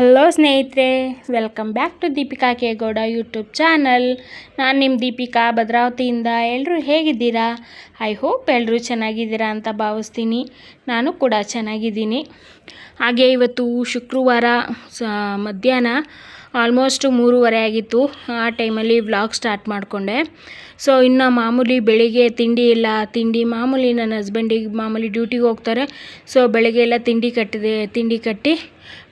Hello ಸ್ನೇಹಿತರೆ welcome back to Deepika Kegowda YouTube channel ನಾನು ನಿಮ್ಮ ದೀಪಿಕಾ ಭದ್ರಾವತಿಯಿಂದ. ಎಲ್ಲರೂ ಹೇಗಿದ್ದೀರಾ? ಐ ಹೋಪ್ ಎಲ್ಲರೂ ಚೆನ್ನಾಗಿದ್ದೀರಾ ಅಂತ ಭಾವಿಸ್ತೀನಿ. ನಾನು ಕೂಡ ಚೆನ್ನಾಗಿದ್ದೀನಿ. ಹಾಗೆ ಇವತ್ತು ಶುಕ್ರವಾರ ಮಧ್ಯಾಹ್ನ ಆಲ್ಮೋಸ್ಟ್ ಮೂರುವರೆ ಆಗಿತ್ತು ಆ ಟೈಮಲ್ಲಿ ವ್ಲಾಗ್ ಸ್ಟಾರ್ಟ್ ಮಾಡಿಕೊಂಡೆ. ಸೊ, ಇನ್ನು ಮಾಮೂಲಿ ಬೆಳಿಗ್ಗೆ ತಿಂಡಿ ಇಲ್ಲ, ತಿಂಡಿ ಮಾಮೂಲಿ ನನ್ನ ಹಸ್ಬೆಂಡಿಗೆ ಮಾಮೂಲಿ ಡ್ಯೂಟಿಗೆ ಹೋಗ್ತಾರೆ. ಸೊ, ಬೆಳಗ್ಗೆ ಎಲ್ಲ ತಿಂಡಿ ಕಟ್ಟಿದೆ, ತಿಂಡಿ ಕಟ್ಟಿ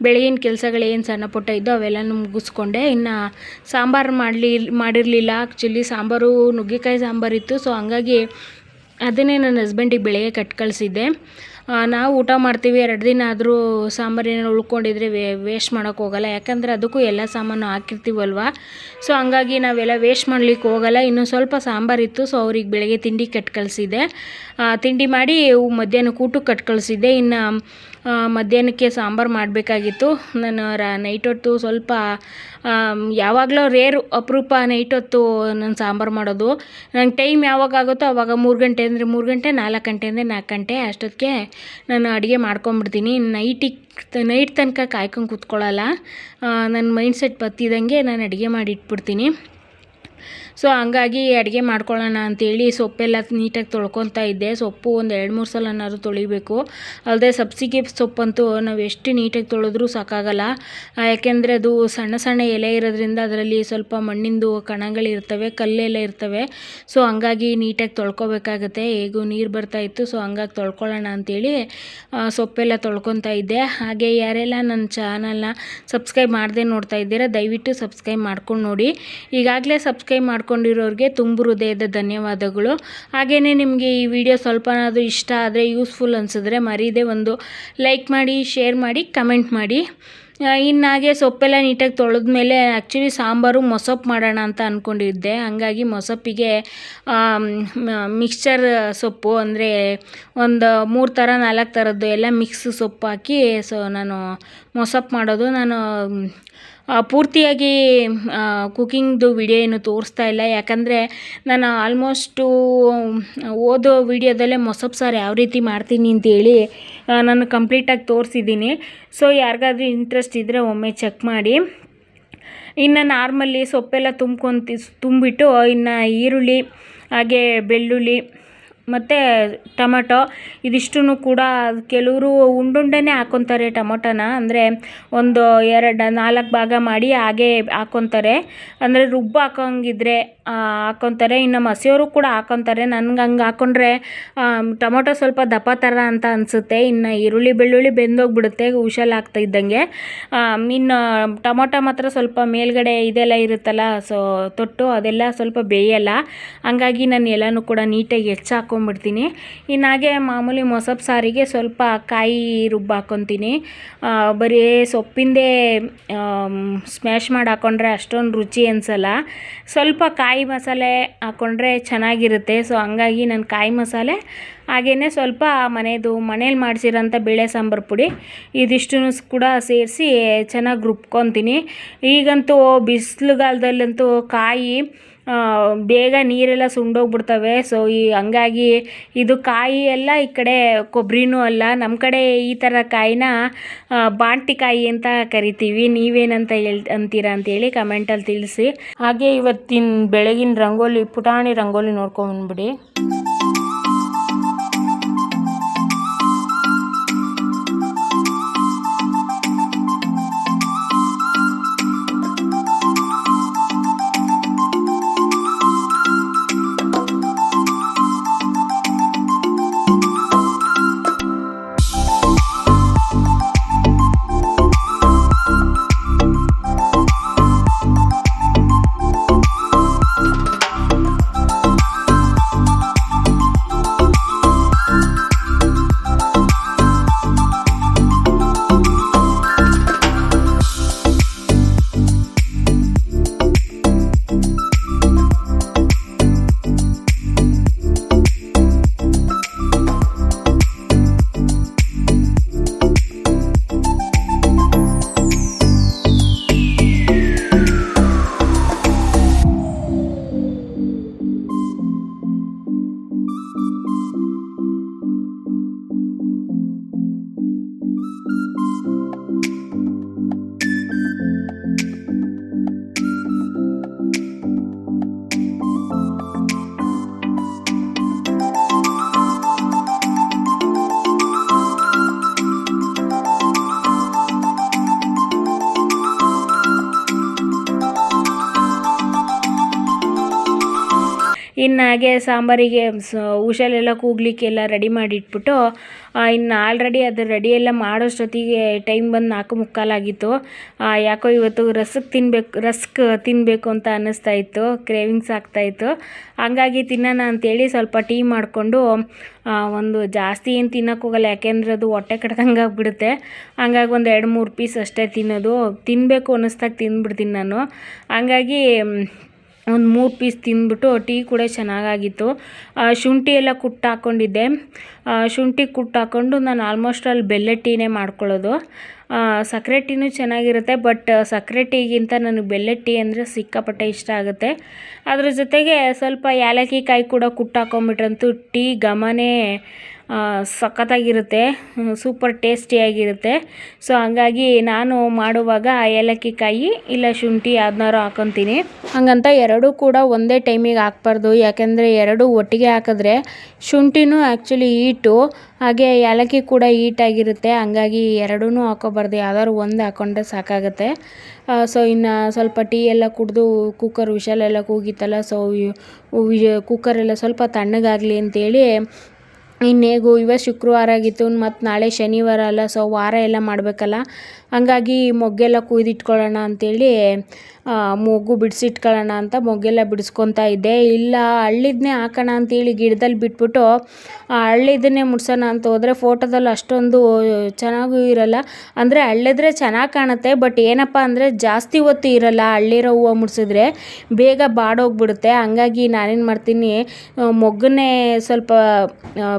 ಬೆಳಗಿನ ಕೆಲಸಗಳೇನು ಸಣ್ಣ ಪುಟ್ಟ ಇದ್ದೋ ಅವೆಲ್ಲನೂ ಮುಗಿಸ್ಕೊಂಡೆ. ಇನ್ನು ಸಾಂಬಾರು ಮಾಡಲಿ, ಮಾಡಿರಲಿಲ್ಲ. ಆ್ಯಕ್ಚುಲಿ ಸಾಂಬಾರು, ನುಗ್ಗೆಕಾಯಿ ಸಾಂಬಾರಿತ್ತು ಸೊ, ಹಂಗಾಗಿ ಅದನ್ನೇ ನನ್ನ ಹಸ್ಬೆಂಡಿಗೆ ಬೆಳಗ್ಗೆ ಕಟ್ ಕಳಿಸಿದ್ದೆ. ನಾವು ಊಟ ಮಾಡ್ತೀವಿ, ಎರಡು ದಿನ ಆದರೂ ಸಾಂಬಾರು ಏನಾರು ಉಳ್ಕೊಂಡಿದ್ರೆ ವೇಸ್ಟ್ ಮಾಡೋಕ್ಕೆ ಹೋಗಲ್ಲ. ಯಾಕಂದರೆ ಅದಕ್ಕೂ ಎಲ್ಲ ಸಾಮಾನು ಹಾಕಿರ್ತೀವಲ್ವ? ಸೊ ಹಂಗಾಗಿ ನಾವೆಲ್ಲ ವೇಸ್ಟ್ ಮಾಡ್ಲಿಕ್ಕೆ ಹೋಗಲ್ಲ. ಇನ್ನು ಸ್ವಲ್ಪ ಸಾಂಬಾರಿತ್ತು ಸೊ ಅವ್ರಿಗೆ ಬೆಳಗ್ಗೆ ತಿಂಡಿ ಕಟ್ ಕಳಿಸಿದ್ದೆ ತಿಂಡಿ ಮಾಡಿ ಮಧ್ಯಾಹ್ನಕ್ಕೆ ಊಟಕ್ಕೆ ಕಟ್ ಕಳಿಸಿದ್ದೆ ಇನ್ನು ಮಧ್ಯಾಹ್ನಕ್ಕೆ ಸಾಂಬಾರು ಮಾಡಬೇಕಾಗಿತ್ತು. ನಾನು ರಾ ನೈಟ್ ಹೊತ್ತು ಸ್ವಲ್ಪ ಯಾವಾಗಲೂ ರೇರು ಅಪರೂಪ ನೈಟ್ ಹೊತ್ತು ನಾನು ಸಾಂಬಾರು ಮಾಡೋದು. ನಂಗೆ ಟೈಮ್ ಯಾವಾಗ ಆಗುತ್ತೋ ಆವಾಗ ಮೂರು ಗಂಟೆ ಅಂದರೆ ಮೂರು ಗಂಟೆ, ನಾಲ್ಕು ಗಂಟೆ ಅಂದರೆ ನಾಲ್ಕು ಗಂಟೆ ಅಷ್ಟೊತ್ತಿಗೆ ನಾನು ಅಡುಗೆ ಮಾಡ್ಕೊಂಬಿಡ್ತೀನಿ ನೈಟಿಗೆ ನೈಟ್ ತನಕ ಕಾಯ್ಕೊಂಡು ಕೂತ್ಕೊಳ್ಳಲ್ಲ ನನ್ನ ಮೈಂಡ್ ಸೆಟ್ ಬತ್ತಿದಂಗೆ ನಾನು ಅಡುಗೆ ಮಾಡಿ ಇಟ್ಬಿಡ್ತೀನಿ ಸೊ ಹಂಗಾಗಿ ಅಡುಗೆ ಮಾಡ್ಕೊಳ್ಳೋಣ ಅಂತೇಳಿ ಸೊಪ್ಪೆಲ್ಲ ನೀಟಾಗಿ ತೊಳ್ಕೊತಾ ಇದ್ದೆ. ಸೊಪ್ಪು ಒಂದು ಎರಡು ಮೂರು ಸಲನಾದ್ರು ತೊಳಿಬೇಕು. ಅಲ್ಲದೆ ಸಬ್ಸಿಗೆ ಸೊಪ್ಪಂತೂ ನಾವು ಎಷ್ಟು ನೀಟಾಗಿ ತೊಳೆದ್ರೂ ಸಾಕಾಗಲ್ಲ. ಯಾಕೆಂದರೆ ಅದು ಸಣ್ಣ ಸಣ್ಣ ಎಲೆ ಇರೋದ್ರಿಂದ ಅದರಲ್ಲಿ ಸ್ವಲ್ಪ ಮಣ್ಣಿಂದು ಕಣಗಳಿರ್ತವೆ ಕಲ್ಲೆಲ್ಲ ಇರ್ತವೆ. ಸೊ ಹಂಗಾಗಿ ನೀಟಾಗಿ ತೊಳ್ಕೊಬೇಕಾಗತ್ತೆ. ಹೇಗೂ ನೀರು ಬರ್ತಾ ಇತ್ತು, ಸೊ ಹಂಗಾಗಿ ತೊಳ್ಕೊಳ್ಳೋಣ ಅಂತೇಳಿ ಸೊಪ್ಪೆಲ್ಲ ತೊಳ್ಕೊತಾ ಇದ್ದೆ. ಹಾಗೆ ಯಾರೆಲ್ಲ ನನ್ನ ಚಾನಲ್ನ ಸಬ್ಸ್ಕ್ರೈಬ್ ಮಾಡದೆ ನೋಡ್ತಾ ಇದ್ದೀರಾ, ದಯವಿಟ್ಟು ಸಬ್ಸ್ಕ್ರೈಬ್ ಮಾಡ್ಕೊಂಡು ನೋಡಿ. ಈಗಾಗಲೇ ಸಬ್ಸ್ಕ್ರೈಬ್ ಮಾಡ್ಕೊಂಡಿರೋರಿಗೆ ತುಂಬ ಹೃದಯದ ಧನ್ಯವಾದಗಳು. ಹಾಗೆಯೇ ನಿಮಗೆ ಈ ವಿಡಿಯೋ ಸ್ವಲ್ಪನಾದರೂ ಇಷ್ಟ ಆದರೆ ಯೂಸ್ಫುಲ್ ಅನಿಸಿದ್ರೆ ಮರೀದೆ ಒಂದು ಲೈಕ್ ಮಾಡಿ ಶೇರ್ ಮಾಡಿ ಕಮೆಂಟ್ ಮಾಡಿ. ಇನ್ನು ಹಾಗೆ ಸೊಪ್ಪೆಲ್ಲ ನೀಟಾಗಿ ತೊಳೆದ್ಮೇಲೆ ಆ್ಯಕ್ಚುಲಿ ಸಾಂಬಾರು ಮೊಸಪ್ಪು ಮಾಡೋಣ ಅಂತ ಅಂದ್ಕೊಂಡಿದ್ದೆ ಹಾಗಾಗಿ ಮೊಸಪ್ಪಿಗೆ ಮಿಕ್ಸ್ಚರ್ ಸೊಪ್ಪು ಅಂದರೆ ಒಂದು ಮೂರು ಥರ, ನಾಲ್ಕು ಥರದ್ದು ಎಲ್ಲ ಮಿಕ್ಸ್ ಸೊಪ್ಪು ಹಾಕಿ ಸೊ ನಾನು ಮೊಸಪ್ಪು ಮಾಡೋದು ನಾನು ಪೂರ್ತಿಯಾಗಿ ಕುಕ್ಕಿಂಗ್ದು ವಿಡಿಯೋ ಏನು ತೋರಿಸ್ತಾ ಇಲ್ಲ. ಯಾಕಂದರೆ ನಾನು ಆಲ್ಮೋಸ್ಟು, ಓದೋ ವಿಡಿಯೋದಲ್ಲೇ ಮೊಸಪ್ಪು ಸಾರು ಯಾವ ರೀತಿ ಮಾಡ್ತೀನಿ ಅಂತೇಳಿ ನಾನು ಕಂಪ್ಲೀಟಾಗಿ ತೋರಿಸಿದ್ದೀನಿ. ಸೊ, ಯಾರಿಗಾದ್ರೂ ಇಂಟ್ರೆಸ್ಟ್ ಇದ್ದರೆ ಒಮ್ಮೆ ಚೆಕ್ ಮಾಡಿ. ಇನ್ನು ನಾರ್ಮಲಿ ಸೊಪ್ಪೆಲ್ಲ ತುಂಬ್ಕೊಂತ, ತುಂಬಿಟ್ಟು, ಇನ್ನು ಈರುಳ್ಳಿ, ಹಾಗೆ ಬೆಳ್ಳುಳ್ಳಿ ಮತ್ತು ಟೊಮೊಟೊ ಇದಿಷ್ಟೂ ಕೂಡ ಕೆಲವರು ಉಂಡುಂಡೆನೇ ಹಾಕ್ಕೊತಾರೆ ಟೊಮೊಟೊನ. ಅಂದರೆ ಒಂದು ಎರಡು, ನಾಲ್ಕು ಭಾಗ ಮಾಡಿ ಹಾಗೇ ಹಾಕೊತಾರೆ. ಅಂದರೆ ರುಬ್ಬು ಹಾಕೋಂಗಿದ್ರೆ ಹಾಕ್ಕೊತಾರೆ ಇನ್ನು ಮಸಿಯವರು ಕೂಡ ಹಾಕ್ಕೊತಾರೆ ನನ್ಗೆ ಹಂಗೆ ಹಾಕೊಂಡ್ರೆ ಟೊಮೊಟೊ ಸ್ವಲ್ಪ ದಪ್ಪ ಥರ ಅಂತ ಅನಿಸುತ್ತೆ. ಇನ್ನು ಈರುಳ್ಳಿ, ಬೆಳ್ಳುಳ್ಳಿ ಬೆಂದೋಗ್ಬಿಡುತ್ತೆ ಆಗ್ತಾ ಇದ್ದಂಗೆ. ಇನ್ನು ಟೊಮೊಟೊ ಮಾತ್ರ ಸ್ವಲ್ಪ ಮೇಲ್ಗಡೆ ಇದೆಲ್ಲ ಇರುತ್ತಲ್ಲ, ಸೊ ತೊಟ್ಟು ಅದೆಲ್ಲ ಸ್ವಲ್ಪ ಬೇಯಲ್ಲ. ಹಂಗಾಗಿ ನಾನು ಎಲ್ಲನೂ ಕೂಡ ನೀಟಾಗಿ ಹೆಚ್ಚು ಹಾಕ್ಕೊಂಬಿಡ್ತೀನಿ ಇನ್ನು ಹಾಗೆ ಮಾಮೂಲಿ ಮೊಸಬ್ ಸಾರಿಗೆ ಸ್ವಲ್ಪ ಕಾಯಿ ರುಬ್ಬ ಹಾಕ್ಕೊತೀನಿ ಬರೀ ಸೊಪ್ಪಿಂದೇ ಸ್ಮ್ಯಾಶ್ ಮಾಡಿ ಹಾಕ್ಕೊಂಡ್ರೆ ಅಷ್ಟೊಂದು ರುಚಿ ಅನಿಸಲ್ಲ. ಸ್ವಲ್ಪ ಕಾಯಿ ಮಸಾಲೆ ಹಾಕ್ಕೊಂಡ್ರೆ ಚೆನ್ನಾಗಿರುತ್ತೆ. ಸೊ ಹಂಗಾಗಿ ನಾನು ಕಾಯಿ ಮಸಾಲೆ ಹಾಗೆಯೇ ಸ್ವಲ್ಪ ಮನೆಯದು ಮನೇಲಿ ಮಾಡಿಸಿರೋಂಥ ಬೇಳೆ ಸಾಂಬಾರು ಪುಡಿ ಇದಿಷ್ಟನ್ನು ಕೂಡ ಸೇರಿಸಿ ಚೆನ್ನಾಗಿ ರುಬ್ಕೊತೀನಿ. ಈಗಂತೂ ಬಿಸಿಲುಗಾಲದಲ್ಲಂತೂ ಕಾಯಿ ಬೇಗ ನೀರೆಲ್ಲ ಸುಂಡೋಗ್ಬಿಡ್ತವೆ. ಸೊ, ಈ ಹಂಗಾಗಿ ಇದು ಕಾಯಿ ಎಲ್ಲ ಈ ಕಡೆ ಕೊಬ್ಬರಿನೂ ಅಲ್ಲ. ನಮ್ಮ ಕಡೆ ಈ ಥರ ಕಾಯಿನ ಕಾಯಿ ಅಂತ ಕರಿತೀವಿ. ನೀವೇನಂತ ಹೇಳ್, ಅಂತೀರಾ ಅಂತೇಳಿ ಕಮೆಂಟಲ್ಲಿ ತಿಳಿಸಿ. ಹಾಗೆ ಇವತ್ತಿನ ಬೆಳಗಿನ ರಂಗೋಲಿ, ಪುಟಾಣಿ ರಂಗೋಲಿ ನೋಡ್ಕೊಂಡ್ಬಿಡಿ ಇನ್ನು ಹಾಗೆ ಸಾಂಬಾರಿಗೆ ಉಷಲೆಲ್ಲ ಕೂಗ್ಲಿಕ್ಕೆಲ್ಲ ರೆಡಿ ಮಾಡಿಟ್ಬಿಟ್ಟು ಇನ್ನು ಆಲ್ರೆಡಿ ಅದು ರೆಡಿ ಎಲ್ಲ ಮಾಡೋಷ್ಟೊತ್ತಿಗೆ ಟೈಮ್ ಬಂದು ನಾಲ್ಕು ಮುಕ್ಕಾಲಾಗಿತ್ತು. ಯಾಕೋ ಇವತ್ತು ರಸಕ್ಕೆ ತಿನ್ಬೇಕು, ರಸ್ಕ್ ತಿನ್ನಬೇಕು ಅಂತ ಅನ್ನಿಸ್ತಾ ಇತ್ತು ಕ್ರೇವಿಂಗ್ಸ್ ಆಗ್ತಾಯಿತ್ತು ಹಂಗಾಗಿ ತಿನ್ನೋಣ ಅಂತೇಳಿ ಸ್ವಲ್ಪ ಟೀ ಮಾಡಿಕೊಂಡು ಒಂದು ಜಾಸ್ತಿ ಏನು ತಿನ್ನೋಕೆ ಹೋಗಲ್ಲ, ಯಾಕೆಂದ್ರೆ ಅದು ಹೊಟ್ಟೆ ಕಟ್ದಂಗೆ ಆಗ್ಬಿಡುತ್ತೆ. ಹಂಗಾಗಿ ಒಂದು ಎರಡು ಮೂರು ಪೀಸ್ ಅಷ್ಟೇ ತಿನ್ನೋದು. ತಿನ್ನಬೇಕು ಅನ್ನಿಸ್ದಾಗ ತಿಂದ್ಬಿಡ್ತೀನಿ ನಾನು. ಹಂಗಾಗಿ ಒಂದು ಮೂರು ಪೀಸ್ ತಿಂದ್ಬಿಟ್ಟು ಟೀ ಕೂಡ ಚೆನ್ನಾಗಾಗಿತ್ತು. ಶುಂಠಿ ಎಲ್ಲ ಕುಟ್ಟು ಹಾಕ್ಕೊಂಡಿದ್ದೆ ಶುಂಠಿ ಕುಟ್ಟು ಹಾಕ್ಕೊಂಡು ನಾನು ಆಲ್ಮೋಸ್ಟ್ ಅಲ್ಲಿ ಬೆಲ್ಲ ಟೀನೇ ಮಾಡ್ಕೊಳ್ಳೋದು. ಸಕ್ಕರೆ ಟೀನೂ ಚೆನ್ನಾಗಿರುತ್ತೆ ಬಟ್ ಸಕ್ಕರೆ ಟೀಗಿಂತ ನನಗೆ ಬೆಲ್ಲ ಟೀ ಅಂದರೆ ಸಿಕ್ಕಾಪಟ್ಟೆ ಇಷ್ಟ ಆಗುತ್ತೆ. ಅದ್ರ ಜೊತೆಗೆ ಸ್ವಲ್ಪ ಏಲಕ್ಕಿ ಕಾಯಿ ಕೂಡ ಕುಟ್ಟು ಹಾಕೊಂಬಿಟ್ರಂತೂ ಟೀ ಘಮನೇ ಸಖತ್ತಾಗಿರುತ್ತೆ ಸೂಪರ್ ಟೇಸ್ಟಿಯಾಗಿರುತ್ತೆ ಸೊ ಹಂಗಾಗಿ ನಾನು ಮಾಡುವಾಗ ಏಲಕ್ಕಿ ಕಾಯಿ ಇಲ್ಲ ಶುಂಠಿ ಯಾವ್ದನ್ನಾರು ಹಾಕೊತೀನಿ. ಹಂಗಂತ ಎರಡೂ ಕೂಡ ಒಂದೇ ಟೈಮಿಗೆ ಹಾಕ್ಬಾರ್ದು. ಯಾಕೆಂದರೆ ಎರಡೂ ಒಟ್ಟಿಗೆ ಹಾಕಿದ್ರೆ ಶುಂಠಿನೂ ಆ್ಯಕ್ಚುಲಿ ಈಟು ಹಾಗೆ ಏಲಕ್ಕಿ ಕೂಡ ಹೀಟಾಗಿರುತ್ತೆ ಹಂಗಾಗಿ ಎರಡೂ ಹಾಕೋಬಾರ್ದು ಯಾವ್ದಾದ್ರು ಒಂದು ಹಾಕೊಂಡ್ರೆ ಸಾಕಾಗುತ್ತೆ. ಸೊ ಇನ್ನು ಸ್ವಲ್ಪ ಟೀ ಎಲ್ಲ ಕುಡಿದು ಕುಕ್ಕರ್ ವಿಷಲೆಲ್ಲ ಕೂಗಿತ್ತಲ್ಲ ಸೊ ಕುಕ್ಕರೆಲ್ಲ ಸ್ವಲ್ಪ ತಣ್ಣಗಾಗಲಿ ಅಂತೇಳಿ ಇನ್ನೇಗು ಶುಕ್ರವಾರ ಆಗಿತ್ತು ಮತ್ತು ನಾಳೆ ಶನಿವಾರ ಅಲ್ಲ ಸೊ ವಾರ ಎಲ್ಲ ಮಾಡಬೇಕಲ್ಲ. ಹಂಗಾಗಿ ಮೊಗ್ಗೆಲ್ಲ ಕುಯ್ದಿಟ್ಕೊಳ್ಳೋಣ ಅಂತೇಳಿ ಆ, ಮೊಗ್ಗು ಬಿಡಿಸಿಟ್ಕೊಳ್ಳೋಣ ಅಂತ ಮೊಗ್ಗೆಲ್ಲ ಬಿಡಿಸ್ಕೊತಾ ಇದ್ದೆ. ಇಲ್ಲ ಹಳ್ಳಿದ್ನೇ ಹಾಕೋಣ ಅಂತೇಳಿ ಗಿಡದಲ್ಲಿ ಬಿಟ್ಬಿಟ್ಟು ಆ ಹಳ್ಳಿದನ್ನೇ ಮುಡ್ಸೋಣ ಅಂತ ಹೋದರೆ ಫೋಟೋದಲ್ಲಿ ಅಷ್ಟೊಂದು ಚೆನ್ನಾಗೂ ಇರಲ್ಲ. ಅಂದರೆ ಹಳ್ಳಿದ್ರೆ ಚೆನ್ನಾಗಿ ಕಾಣುತ್ತೆ ಬಟ್ ಏನಪ್ಪ ಅಂದರೆ ಜಾಸ್ತಿ ಹೊತ್ತು ಇರಲ್ಲ ಹಳ್ಳಿರೋ ಹೂವು ಮುಡ್ಸಿದ್ರೆ ಬೇಗ ಬಾಡೋಗ್ಬಿಡುತ್ತೆ. ಹಂಗಾಗಿ ನಾನೇನು ಮಾಡ್ತೀನಿ ಮೊಗ್ಗನ್ನೇ ಸ್ವಲ್ಪ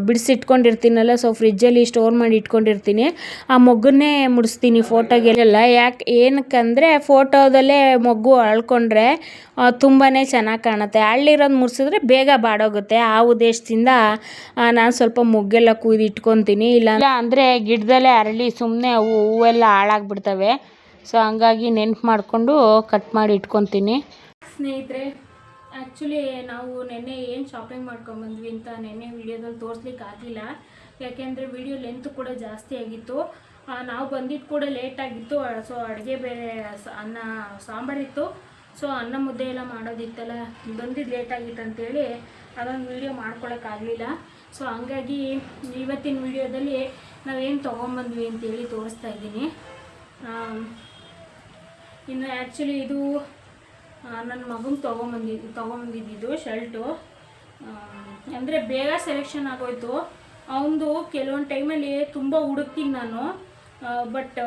ಬಿಡಿಸಿಟ್ಕೊಂಡಿರ್ತೀನಲ್ಲ ಸೊ ಫ್ರಿಜ್ಜಲ್ಲಿ ಸ್ಟೋರ್ ಮಾಡಿ ಇಟ್ಕೊಂಡಿರ್ತೀನಿ. ಆ ಮೊಗ್ಗನ್ನೇ ಮುಡಿಸ್ತೀನಿ ಫೋಟೋಗೆಲ್ಲ ಯಾಕೆ, ಏನಕ್ಕಂದರೆ ಫೋಟೋದಲ್ಲೇ ಮೊಗ್ಗು ಅಳ್ಕೊಂಡ್ರೆ ತುಂಬಾ ಚೆನ್ನಾಗಿ ಕಾಣುತ್ತೆ. ಹಳ್ಳಿರೋದು ಮುಡಿಸಿದ್ರೆ ಬೇಗ ಬಾಡೋಗುತ್ತೆ. ಆ ಉದ್ದೇಶದಿಂದ ನಾನು ಸ್ವಲ್ಪ ಮೊಗ್ಗೆಲ್ಲ ಕುಯ್ದು ಇಟ್ಕೊತೀನಿ. ಇಲ್ಲ ಅಂದರೆ ಗಿಡದಲ್ಲೇ ಅರಳಿ ಸುಮ್ಮನೆ ಅವು ಹೂವೆಲ್ಲ ಹಾಳಾಗ್ಬಿಡ್ತವೆ. ಸೊ ಹಂಗಾಗಿ ನೆನ್ಪು ಮಾಡಿಕೊಂಡು ಕಟ್ ಮಾಡಿ ಇಟ್ಕೊತೀನಿ. ಸ್ನೇಹಿತರೆ ಆ್ಯಕ್ಚುಲಿ ನಾವು ನೆನ್ನೆ ಏನು ಶಾಪಿಂಗ್ ಮಾಡ್ಕೊಂಬಂದ್ವಿ ಅಂತ ನೆನ್ನೆ ವಿಡಿಯೋದಲ್ಲಿ ತೋರಿಸ್ಲಿಕ್ಕೆ ಆಗಿಲ್ಲ. ಯಾಕೆಂದರೆ ವಿಡಿಯೋ ಲೆಂತ್ ಕೂಡ ಜಾಸ್ತಿ ಆಗಿತ್ತು. ನಾವು ಬಂದಿದ್ದು ಕೂಡ ಲೇಟ್ ಆಗಿತ್ತು. ಸೊ ಅಡುಗೆ ಬೇರೆ ಅನ್ನ ಸಾಂಬಾರಿತ್ತು ಸೊ ಅನ್ನ ಮುದ್ದೆ ಎಲ್ಲ ಮಾಡೋದಿತ್ತಲ್ಲ ಬಂದಿದ್ದು ಲೇಟ್ ಆಗಿತ್ತು ಅಂತೇಳಿ ಅದೊಂದು ವಿಡಿಯೋ ಮಾಡ್ಕೊಳಕ್ಕಾಗಲಿಲ್ಲ ಸೊ ಹಂಗಾಗಿ ಇವತ್ತಿನ ವಿಡಿಯೋದಲ್ಲಿ ನಾವೇನು ತೊಗೊಂಬಂದ್ವಿ ಅಂತೇಳಿ ತೋರಿಸ್ತಾ ಇದ್ದೀನಿ. ಇನ್ನು ಆ್ಯಕ್ಚುಲಿ ಇದು ನನ್ನ ಮಗಂಗೆ ತೊಗೊಂಬಂದಿದ್ದು ತೊಗೊಂಬಂದಿದ್ದು ಶರ್ಟು. ಅಂದರೆ ಬೇಗ ಸೆಲೆಕ್ಷನ್ ಆಗೋಯ್ತು. ಅವನದು ಕೆಲವೊಂದು ಟೈಮಲ್ಲಿ ತುಂಬ ಹುಡುಕ್ತೀನಿ ನಾನು. ಬಟ್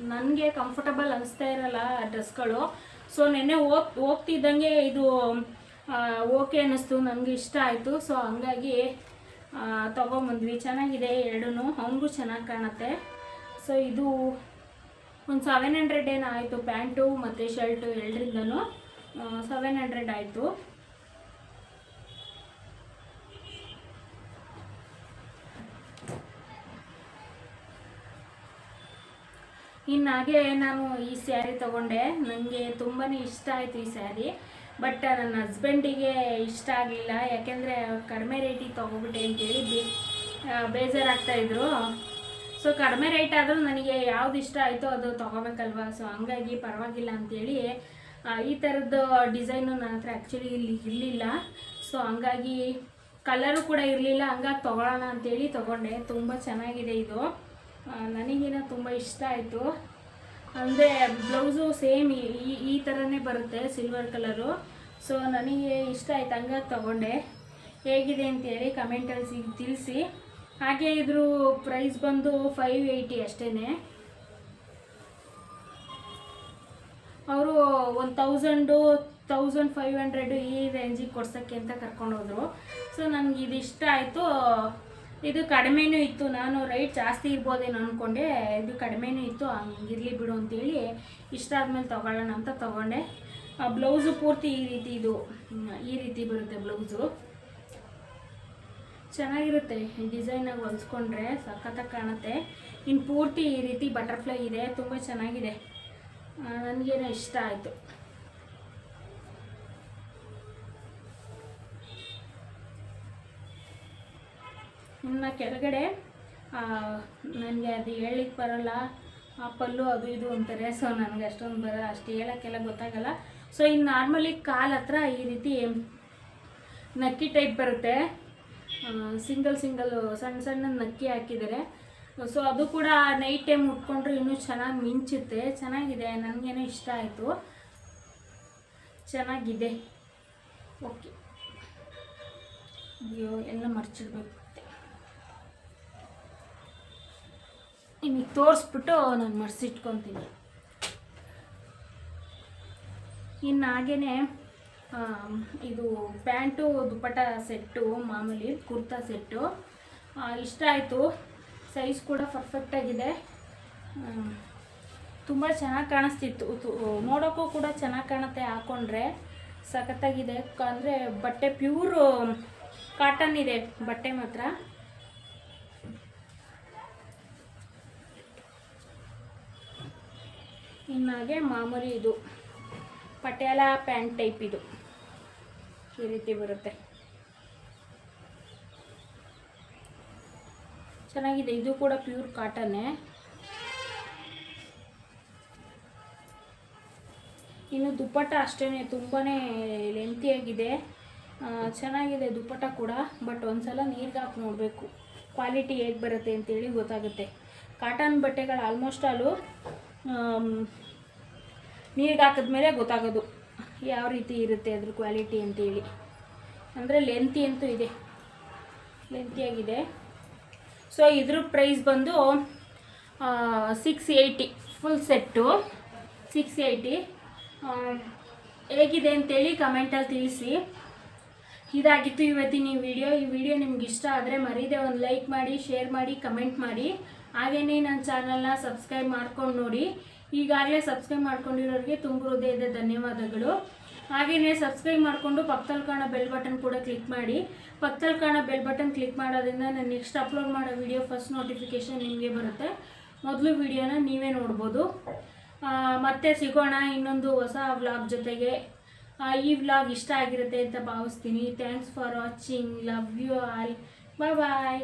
ನನಗೆ ಕಂಫರ್ಟಬಲ್ ಅನಿಸ್ತಾ ಇರಲ್ಲ ಡ್ರೆಸ್ಗಳು ಸೊ ನೆನ್ನೆ ಹೋಗ್ ಹೋಗ್ತಿದ್ದಂಗೆ ಇದು ಓಕೆ ಅನ್ನಿಸ್ತು. ನನಗೆ ಇಷ್ಟ ಆಯಿತು. ಸೊ ಹಂಗಾಗಿ ಆ, ತೊಗೊಂಬಂದ್ವಿ. ಚೆನ್ನಾಗಿದೆ ಎರಡೂ ಅವನಿಗೂ ಚೆನ್ನಾಗಿ ಕಾಣುತ್ತೆ. ಸೊ ಇದು ಒಂದು ಸೆವೆನ್ ಹಂಡ್ರೆಡ್ ಏನೋ ಆಯಿತು? ಪ್ಯಾಂಟು, ಮತ್ತು ಶರ್ಟು ಎರಡರಿಂದನೂ ಸೆವೆನ್ ಹಂಡ್ರೆಡ್ ಆಯಿತು. ಇನ್ನು ಹಾಗೆ ನಾನು ಈ ಸ್ಯಾರಿ ತಗೊಂಡೆ. ನನಗೆ ತುಂಬಾ ಇಷ್ಟ ಆಯಿತು ಈ ಸ್ಯಾರಿ. ಬಟ್ ನನ್ನ ಹಸ್ಬೆಂಡಿಗೆ ಇಷ್ಟ ಆಗಲಿಲ್ಲ. ಯಾಕೆಂದರೆ ಕಡಿಮೆ ರೇಟಿಗೆ ತೊಗೊಬಿಟ್ಟೆ ಅಂತೇಳಿ ಬೇಜಾರಾಗ್ತಾಯಿದ್ರು ಸೊ ಕಡಿಮೆ ರೇಟ್ ಆದರೂ ನನಗೆ ಯಾವ್ದು ಇಷ್ಟ ಆಯಿತೋ ಅದು ತೊಗೋಬೇಕಲ್ವಾ? ಸೊ ಹಂಗಾಗಿ ಪರವಾಗಿಲ್ಲ ಅಂತೇಳಿ ಈ ಥರದ್ದು ಡಿಸೈನು ನನ್ನ ಹತ್ರ ಆ್ಯಕ್ಚುಲಿ ಇಲ್ಲಿ ಇರಲಿಲ್ಲ. ಸೊ ಹಂಗಾಗಿ ಕಲರು ಕೂಡ ಇರಲಿಲ್ಲ. ಹಂಗಾಗಿ ತೊಗೊಳ್ಳೋಣ ಅಂತೇಳಿ ತೊಗೊಂಡೆ. ತುಂಬ ಚೆನ್ನಾಗಿದೆ ಇದು. ನನಗಿನ ತುಂಬ ಇಷ್ಟ ಆಯಿತು. ಅಂದರೆ ಬ್ಲೌಸು ಸೇಮ್ ಈ ಈ ಥರನೇ ಬರುತ್ತೆ ಸಿಲ್ವರ್ ಕಲರು ಸೊ ನನಗೆ ಇಷ್ಟ ಆಯ್ತು. ಹಂಗಾಗಿ ತೊಗೊಂಡೆ. ಹೇಗಿದೆ ಅಂತೇಳಿ ಕಮೆಂಟಲ್ಲಿ ತಿಳಿಸಿ. ಹಾಗೆ ಇದ್ರ ಪ್ರೈಸ್ ಬಂದು ಫೈವ್ ಏಯ್ಟಿ ಅಷ್ಟೇ ಅವರು ಒಂದು ತೌಸಂಡು ತೌಸಂಡ್ ಫೈವ್ ಹಂಡ್ರೆಡು ಈ ರೇಂಜಿಗೆ ಕೊಡ್ಸೋಕ್ಕೆ ಅಂತ ಕರ್ಕೊಂಡೋದ್ರು ಸೊ ನನಗೆ ಇದು ಇಷ್ಟ ಆಯಿತು. ಇದು ಕಡಿಮೆನೂ ಇತ್ತು. ನಾನು ರೈಟ್ ಜಾಸ್ತಿ ಇರ್ಬೋದೇನೋ ಅಂದ್ಕೊಂಡೆ ಇದು ಕಡಿಮೆನೂ ಇತ್ತು. ಹಂಗಿರಲಿ ಬಿಡು ಅಂತೇಳಿ ಇಷ್ಟ ಆದಮೇಲೆ ತೊಗೊಳ್ಳೋಣ ಅಂತ ತೊಗೊಂಡೆ. ಬ್ಲೌಸು ಪೂರ್ತಿ ಈ ರೀತಿ ಇದು, ಈ ರೀತಿ ಬರುತ್ತೆ ಬ್ಲೌಸು ಚೆನ್ನಾಗಿರುತ್ತೆ. ಡಿಸೈನಾಗಿ ಹೊಲ್ಸ್ಕೊಂಡ್ರೆ ಸಖತ್ತಾಗಿ ಕಾಣುತ್ತೆ. ಇನ್ನು ಪೂರ್ತಿ ಈ ರೀತಿ ಬಟರ್ಫ್ಲೈ ಇದೆ, ತುಂಬ ಚೆನ್ನಾಗಿದೆ. ನನಗೇನೋ ಇಷ್ಟ ಆಯಿತು. ಇನ್ನು ಕೆಳಗಡೆ ನನಗೆ ಅದು ಹೇಳಲಿಕ್ಕೆ ಬರಲ್ಲ. ಆ ಪಲ್ಲು ಅದು ಇದು ಅಂತಾರೆ. ಸೊ, ನನಗೆ ಅಷ್ಟೊಂದು ಬರ ಅಷ್ಟು ಹೇಳೋಕ್ಕೆಲ್ಲ ಗೊತ್ತಾಗಲ್ಲ. ಸೊ ಇನ್ನು ನಾರ್ಮಲಿ ಕಾಲು ಹತ್ರ ಈ ರೀತಿ ನಕ್ಕಿ ಟೈಪ್ ಬರುತ್ತೆ. ಸಿಂಗಲ್ ಸಿಂಗಲ್ ಸಣ್ಣ ಸಣ್ಣ ನಕ್ಕಿ ಹಾಕಿದ್ದಾರೆ. ಸೊ ಅದು ಕೂಡ ನೈಟ್ ಟೈಮ್ ಉಟ್ಕೊಂಡ್ರೆ ಇನ್ನೂ ಚೆನ್ನಾಗಿ ಮಿಂಚುತ್ತೆ. ಚೆನ್ನಾಗಿದೆ, ನನಗೇನೋ ಇಷ್ಟ ಆಯಿತು. ಚೆನ್ನಾಗಿದೆ. ಓಕೆ. ಅಯ್ಯೋ, ಎಲ್ಲ ಮರ್ಚಿಡ್ಬೇಕು. ನಿಮಗೆ ತೋರಿಸ್ಬಿಟ್ಟು ನಾನು ಮರ್ಸಿಟ್ಕೊತೀನಿ. ಇನ್ನು ಹಾಗೇ ಇದು ಪ್ಯಾಂಟು ದುಪ್ಪಟ ಸೆಟ್ಟು, ಮಾಮೂಲಿ ಕುರ್ತಾ ಸೆಟ್ಟು. ಇಷ್ಟ ಆಯಿತು. ಸೈಜ್ ಕೂಡ ಪರ್ಫೆಕ್ಟಾಗಿದೆ ತುಂಬ ಚೆನ್ನಾಗಿ ಕಾಣಿಸ್ತಿತ್ತು. ನೋಡೋಕ್ಕೂ ಕೂಡ ಚೆನ್ನಾಗಿ ಕಾಣುತ್ತೆ ಹಾಕ್ಕೊಂಡ್ರೆ ಸಖತ್ತಾಗಿದೆ. ಅಂದರೆ ಬಟ್ಟೆ ಪ್ಯೂರ್ ಕಾಟನ್ ಇದೆ ಬಟ್ಟೆ ಮಾತ್ರ. ಇನ್ನಾಗೆ ಮಾಮೂಲಿ ಇದು. ಪಟ್ಯಾಲ ಪ್ಯಾಂಟ್ ಟೈಪ್ ಇದು. ಈ ರೀತಿ ಬರುತ್ತೆ. ಚೆನ್ನಾಗಿದೆ. ಇದು ಕೂಡ ಪ್ಯೂರ್ ಕಾಟನ್ನೇ. ಇನ್ನು ದುಪ್ಪಟ್ಟ ಅಷ್ಟೇ ತುಂಬಾ ಲೆಂತಿಯಾಗಿದೆ ಚೆನ್ನಾಗಿದೆ ದುಪ್ಪಟ್ಟ ಕೂಡ, ಬಟ್ ಒಂದ್ಸಲ ನೀರಿಗೆ ಹಾಕಿ ನೋಡಬೇಕು. ಕ್ವಾಲಿಟಿ ಹೇಗೆ ಬರುತ್ತೆ ಅಂತೇಳಿ ಗೊತ್ತಾಗುತ್ತೆ. ಕಾಟನ್ ಬಟ್ಟೆಗಳು ಆಲ್ಮೋಸ್ಟ್ ಆಲು ನೀರಿಗೆ ಹಾಕಿದ್ಮೇಲೆ ಗೊತ್ತಾಗೋದು. ಯಾವ ರೀತಿ ಇರುತ್ತೆ ಅದ್ರ ಕ್ವಾಲಿಟಿ ಅಂತೇಳಿ. ಅಂದರೆ ಲೆಂತಿ ಅಂತೂ ಇದೆ. ಲೆಂತಿಯಾಗಿದೆ ಸೊ ಇದ್ರ ಪ್ರೈಸ್ ಬಂದು six eighty full set six eighty ಹೇಗಿದೆ ಅಂತೇಳಿ ಕಮೆಂಟಲ್ಲಿ ತಿಳಿಸಿ. ಇದಾಗಿತ್ತು ಇವತ್ತಿನ ಈ ವಿಡಿಯೋ ಈ ವಿಡಿಯೋ ನಿಮ್ಗೆ ಇಷ್ಟ ಆದರೆ ಮರೀದೆ ಒಂದು ಲೈಕ್ ಮಾಡಿ ಶೇರ್ ಮಾಡಿ ಕಮೆಂಟ್ ಮಾಡಿ. ಹಾಗೆಯೇ ನನ್ನ ಚಾನಲ್ನ ಸಬ್ಸ್ಕ್ರೈಬ್ ಮಾಡ್ಕೊಂಡು ನೋಡಿ. ಈಗಾಗಲೇ ಸಬ್ಸ್ಕ್ರೈಬ್ ಮಾಡ್ಕೊಂಡಿರೋರಿಗೆ ತುಂಬ ಹೃದಯದ ಧನ್ಯವಾದಗಳು. ಹಾಗೆಯೇ ಸಬ್ಸ್ಕ್ರೈಬ್ ಮಾಡಿಕೊಂಡು ಪಕ್ಕದಲ್ಲಿ ಕಾಣೋ ಬೆಲ್ ಬಟನ್ ಕೂಡ ಕ್ಲಿಕ್ ಮಾಡಿ. ಪಕ್ಕದಲ್ಲಿ ಕಾಣೋ ಬೆಲ್ ಬಟನ್ ಕ್ಲಿಕ್ ಮಾಡೋದ್ರಿಂದ ನಾನು ನೆಕ್ಸ್ಟ್ ಅಪ್ಲೋಡ್ ಮಾಡೋ ವಿಡಿಯೋ ಫಸ್ಟ್ ನೋಟಿಫಿಕೇಷನ್ ನಿಮಗೆ ಬರುತ್ತೆ. ಮೊದಲು ವಿಡಿಯೋನ ನೀವೇ ನೋಡ್ಬೋದು. ಮತ್ತೆ ಸಿಗೋಣ ಇನ್ನೊಂದು ಹೊಸ ವ್ಲಾಗ್ ಜೊತೆಗೆ. ಈ ವ್ಲಾಗ್ ಇಷ್ಟ ಆಗಿರುತ್ತೆ ಅಂತ ಭಾವಿಸ್ತೀನಿ. Thanks for watching love you all bye bye